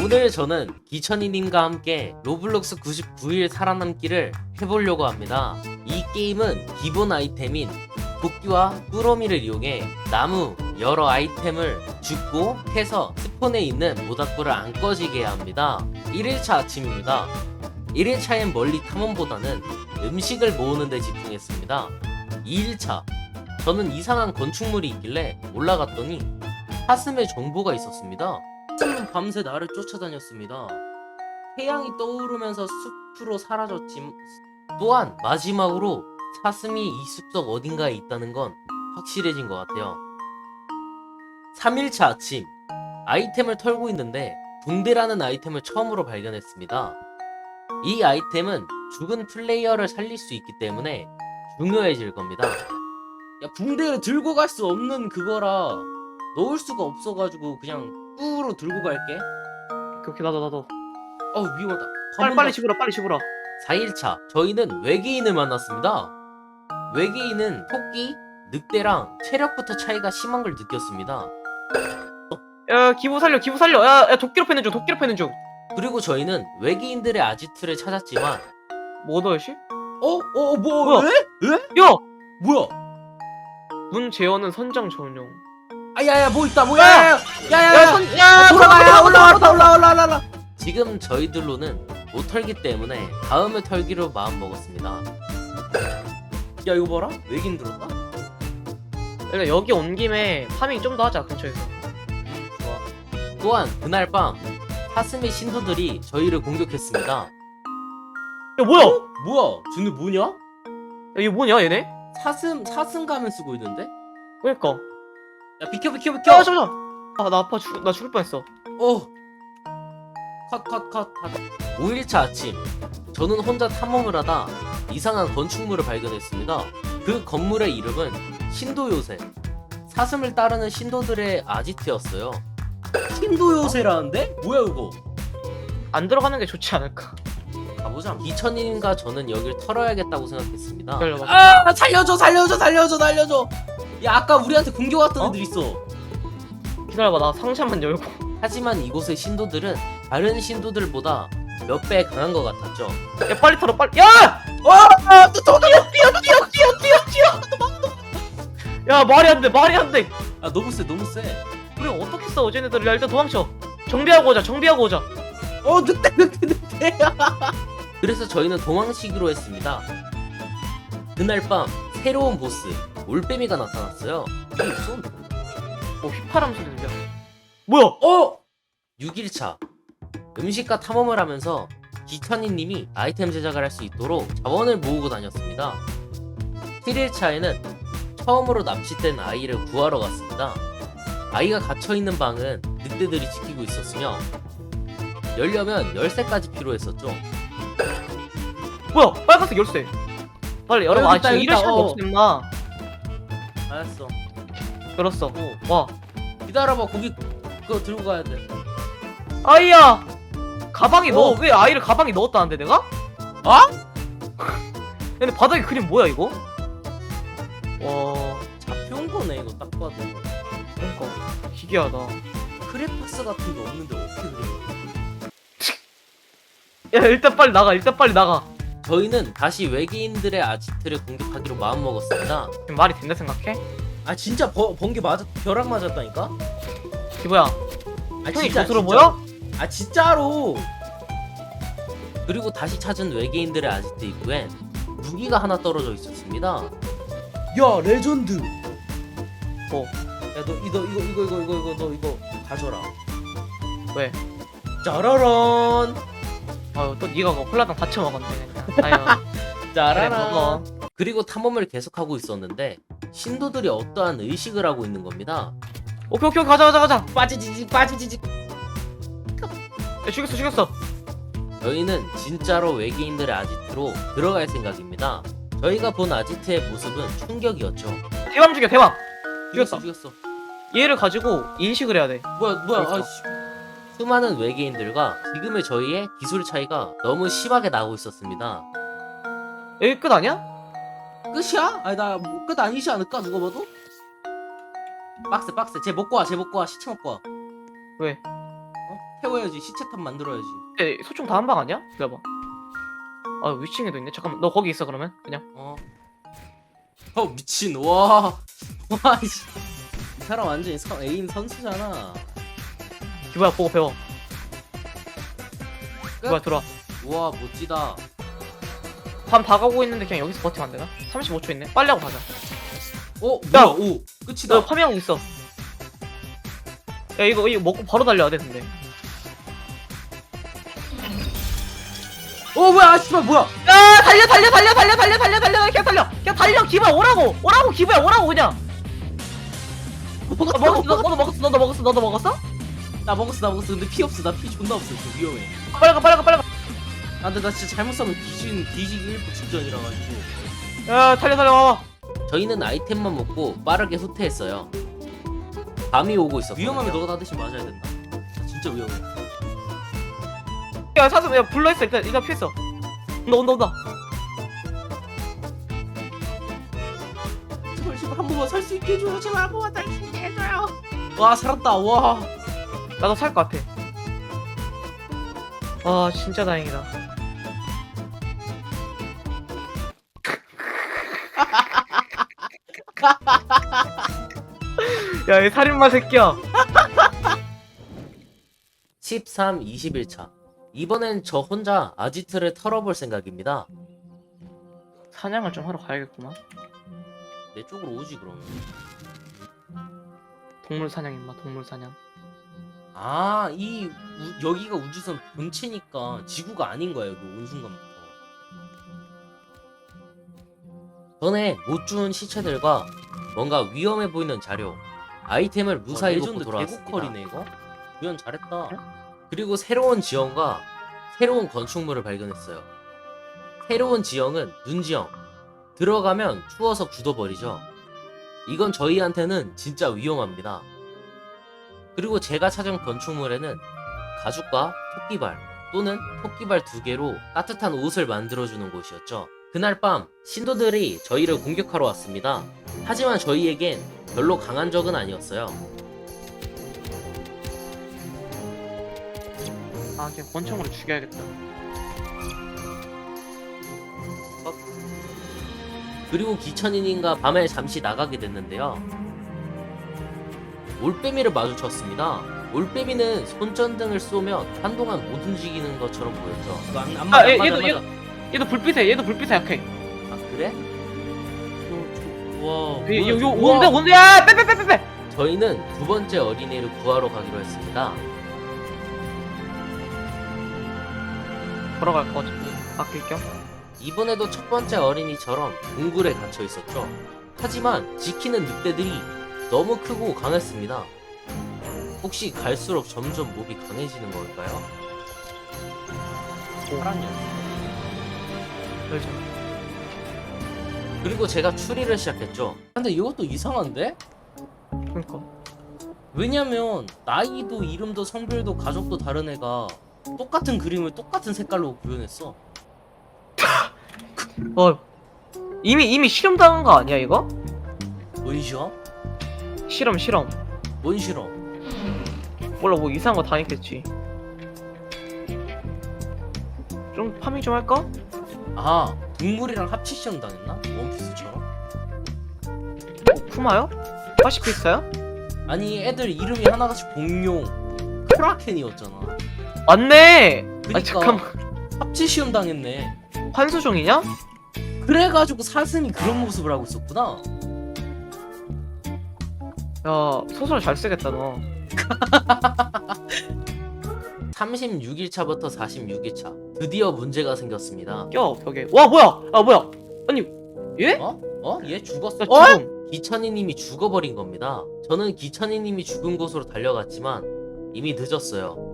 오늘 저는 기천이님과 함께 로블록스 99일 살아남기를 해보려고 합니다. 이 게임은 기본 아이템인 도끼와 꾸러미를 이용해 나무 여러 아이템을 줍고 해서 스폰에 있는 모닥불을 안 꺼지게 합니다. 1일차 아침입니다. 1일차엔 멀리 탐험보다는 음식을 모으는 데 집중했습니다. 2일차 저는 이상한 건축물이 있길래 올라갔더니 사슴의 정보가 있었습니다. 사슴은 밤새 나를 쫓아다녔습니다. 태양이 떠오르면서 숲으로 사라졌지. 또한 마지막으로 사슴이 이 숲속 어딘가에 있다는 건 확실해진 것 같아요. 3일차 아침 아이템을 털고 있는데 붕대라는 아이템을 처음으로 발견했습니다. 이 아이템은 죽은 플레이어를 살릴 수 있기 때문에 중요해질 겁니다. 야 붕대를 들고 갈 수 없는 그거라 넣을 수가 없어가지고 그냥 뿌로 들고 갈게. 오케이 나도 나도 어우 위험하다. 빨리 빨리 집으라 빨리 집으라 4일차 저희는 외계인을 만났습니다. 외계인은 토끼, 늑대랑 체력부터 차이가 심한 걸 느꼈습니다. 야 기부 살려 기부 살려 야, 야 도끼로 패는 중 도끼로 패는 중뭐 그리고 저희는 외계인들의 아지트를 찾았지만 얻어야지? 어? 어? 뭐? 뭐야? 왜? 왜? 야! 뭐야? 문 제어는 선장 전용 아 야야 뭐 있다 뭐야 야! 야야 야야 야, 선, 야, 돌아가야 올라와 올라와 올라와 올라와. 지금 저희들로는 못 털기 때문에 다음에 털기로 마음 먹었습니다. 야 이거 봐라? 외계인 들었다 일단 여기 온 김에 파밍 좀 더 하자 근처에서. 좋아. 또한 그날 밤 사슴의 신도들이 저희를 공격했습니다. 야 뭐야? 어? 뭐야? 쟤네 뭐냐? 야 이게 뭐냐 얘네? 사슴 사슴 가면 쓰고 있는데? 그러니까 야 비켜 비켜 야 비켜 잠깐만 아나 아파 죽, 나 죽을 뻔했어 어. 컷, 컷, 컷, 컷. 5일차 아침. 저는 혼자 탐험을 하다 이상한 건축물을 발견했습니다. 그 건물의 이름은 신도요새. 사슴을 따르는 신도들의 아지트였어요. 신도 요새라는데? 뭐야 이거? 안 들어가는 게 좋지 않을까 가보자. 이천님과 저는 여길 털어야겠다고 생각했습니다. 기다려봐 아 살려줘 살려줘 살려줘 살려줘. 야 아까 우리한테 공격 왔던 어? 애들 있어. 기다려봐 나 상자만 열고 하지만 이곳의 신도들은 다른 신도들보다 몇 배 강한 것 같았죠. 야 빨리 털어 빨리 야! 와, 또 도망가! 뛰어, 뛰어, 뛰어, 뛰어, 뛰어! 야 말이 안돼 말이 안돼 아, 너무 세, 너무 세. 우리 어떻게 싸워 쟤네들 야 일단 도망쳐 정비하고 오자 정비하고 오자 어, 늑대, 늑대, 늑대. 그래서 저희는 도망치기로 했습니다. 그날 밤 새로운 보스 올빼미가 나타났어요. 이게 무서운데? 뭐 휘파람 소리 들려 뭐야 어? 6일차 음식과 탐험을 하면서 기천이님이 아이템 제작을 할 수 있도록 자원을 모으고 다녔습니다. 7일차에는 처음으로 납치된 아이를 구하러 갔습니다. 아이가 갇혀있는 방은 늑대들이 지키고 있었으며 열려면 열쇠까지 필요했었죠. 뭐야 빨간색 열쇠 빨리 열어봐 아 지금 이럴 시간 어. 없어 임마 알았어. 열었어 오, 와 기다려봐. 거기 그거 들고 가야 돼. 아이야 가방에 어. 넣어 왜 아이를 가방에 넣었다는데 내가? 어? 근데 바닥에 그림 뭐야 이거? 와 잡혀온 거네 이거 딱 봐도. 그러니까 기괴하다 크레파스 같은 게 없는데 어떻게 그래? 야 일단 빨리 나가 일단 빨리 나가 저희는 다시 외계인들의 아지트를 공격하기로 마음먹었습니다. 지금 말이 된다 생각해? 아 진짜 버, 번개 맞았 벼락 맞았다니까? 기보야 아 형이 조스로 보여? 아 진짜로 그리고 다시 찾은 외계인들의 아지트 입구엔 무기가 하나 떨어져 있었습니다 야 레전드 뭐? 야너 이거 이거 이거 이거 이거 이거 너 이거 가져라 왜? 짜라란 아유 또 니가 그거 콜라당 다쳐 먹었네. 아유. 먹어. 그리고 탐험을 계속하고 있었는데 신도들이 어떠한 의식을 하고 있는 겁니다? 오케이 오케이 가자 가자 가자. 빠지지직 빠지지직 야 죽였어 죽였어. 저희는 진짜로 외계인들의 아지트로 들어갈 생각입니다. 저희가 본 아지트의 모습은 충격이었죠. 대왕 죽여 대왕. 죽였어. 죽였어. 얘를 가지고 인식을 해야 돼. 뭐야 뭐야. 그러니까. 아, 씨. 수많은 외계인들과 지금의 저희의 기술 차이가 너무 심하게 나고 있었습니다. 여기 끝 아니야? 끝이야? 아니 나 끝 아니지 않을까 누가 봐도? 빡세 빡세 쟤 먹고 와쟤 먹고 와 시체 먹고 와 왜? 어? 태워야지 시체탑 만들어야지 에, 소총 다 한 방 아니야? 기다려봐 아 위층에도 있네 잠깐만 너 거기 있어 그러면 그냥 어. 어 미친 와. 와 씨. 이 사람 완전 선, 에임 선수잖아. 기부야 보고 배워 기부야 들어와 와 멋지다. 밤 다 가고 있는데 그냥 여기서 버티면 안 되나? 35초 있네 빨리 하고 가자 어 야! 뭐야 오 끝이다. 너 파밍하고 있어 야 이거 이거 먹고 바로 달려야 돼 근데 어 뭐야 아 씨발 뭐야? 야 달려 달려 달려 달려 달려 달려 달려 그냥 달려 그냥 달려 기부야 오라고 오라고 기부야 오라고 그냥 너 먹었어 너, 너도 먹었어 너도 먹었어 너도 먹었어? 나 먹었어 나 먹었어 근데 피 없어 나 피 존나 없어 저 위험해. 빨리 가 빨리 가 빨리 가 아 근데 나 진짜 잘못 써면 뒤진 뒤지기 일부 직전이라 가지고. 야 달려 달려 와봐 저희는 아이템만 먹고 빠르게 후퇴했어요. 밤이 오고 있어. 위험하면 너가 다 대신 맞아야 된다. 진짜 위험해. 야 사슴 야 불러있어 일단 일단 피했어 온다 온다 온다 제발 제발 한 번만 살 수 있게 해줘요. 제발 한 번만 살수 있게 해줘요. 와 살았다. 와. 나도 살 것 같아 아 진짜 다행이다 야 이 살인마 새끼야 13, 21차. 이번엔 저 혼자 아지트를 털어볼 생각입니다. 사냥을 좀 하러 가야겠구만 내 쪽으로 오지 그러면. 동물 사냥 임마 동물 사냥 아, 이 우- 여기가 우주선 본체니까 지구가 아닌 거야 여기 온 순간부터. 전에 못 주운 시체들과 뭔가 위험해 보이는 자료, 아이템을 무사히 레전드 먹고 돌아왔습니다. 개고퀄이네, 이거. 구현 잘했다. 그래? 그리고 새로운 지형과 새로운 건축물을 발견했어요. 새로운 지형은 눈지형. 들어가면 추워서 굳어버리죠. 이건 저희한테는 진짜 위험합니다. 그리고 제가 찾은 건축물에는 가죽과 토끼발 또는 토끼발 두 개로 따뜻한 옷을 만들어주는 곳이었죠. 그날 밤 신도들이 저희를 공격하러 왔습니다. 하지만 저희에겐 별로 강한 적은 아니었어요. 아 그냥 권총으로 죽여야겠다 그리고 기천인인가 밤에 잠시 나가게 됐는데요. 올빼미를 마주쳤습니다. 올빼미는 손전등을 쏘면 한동안 못 움직이는 것처럼 보였죠. 안, 안 아, 얘, 얘도 얘도 얘도 불빛에 얘도 불빛에 약해 아 그래? 와, 얘, 요, 요. 온대 온대 야 빼빼빼빼빼 저희는 두 번째 어린이를 구하러 가기로 했습니다. 걸어갈 거 아낄 겸 이번에도 첫 번째 어린이처럼 동굴에 갇혀 있었죠. 하지만 지키는 늑대들이 너무 크고 강했습니다. 혹시 갈수록 점점 몹이 강해지는 걸까요? 파란 녀석. 그렇죠 그리고 제가 추리를 시작했죠. 근데 이것도 이상한데? 그러니까 왜냐면 나이도 이름도 성별도 가족도 다른 애가 똑같은 그림을 똑같은 색깔로 구현했어. 어 이미 이미 실험 당한 거 아니야 이거? 뭔 실험? 실험 실험 뭔 실험? 몰라 뭐 이상한 거 당했겠지 좀 파밍 좀 할까? 아 동물이랑 합치 시험 당했나? 원피스처럼? 어, 푸마요? 파시피스타요? 아니 애들 이름이 하나같이 공룡 크라켄이었잖아. 맞네 그니까 아 잠깐만 합치 시험 당했네. 환수종이냐? 그래가지고 사슴이 그런 모습을 하고 있었구나. 야 소설 잘 쓰겠다 너 36일차부터 46일차 드디어 문제가 생겼습니다. 껴 벽에 와 뭐야 아 뭐야 아니 예? 어? 어? 얘 죽었어? 야 어? 지금 기천이님이 죽어버린 겁니다. 저는 기천이님이 죽은 곳으로 달려갔지만 이미 늦었어요.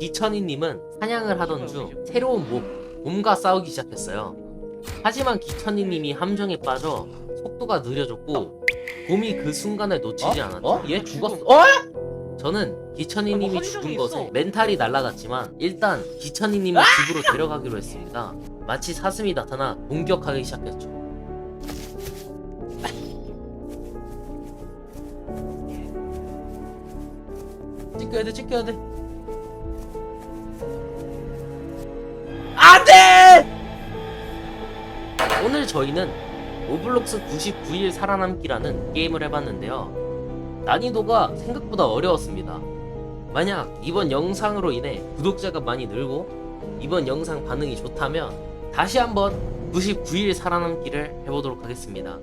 기천이님은 사냥을 하던 중 새로운 몹, 곰과 싸우기 시작했어요. 하지만 기천이님이 함정에 빠져 속도가 느려졌고 곰이 그 순간을 놓치지 어? 않았죠. 어? 얘 어? 죽었어. 어? 저는 기천이님이 어, 죽은 것에 멘탈이 날아갔지만 일단 기천이님을 아! 집으로 데려가기로 했습니다. 마치 사슴이 나타나 공격하기 시작했죠. 찍혀야 돼, 찍혀야 돼. 안 돼! 오늘 저희는 로블록스 99일 살아남기라는 게임을 해봤는데요. 난이도가 생각보다 어려웠습니다. 만약 이번 영상으로 인해 구독자가 많이 늘고 이번 영상 반응이 좋다면 다시 한번 99일 살아남기를 해보도록 하겠습니다.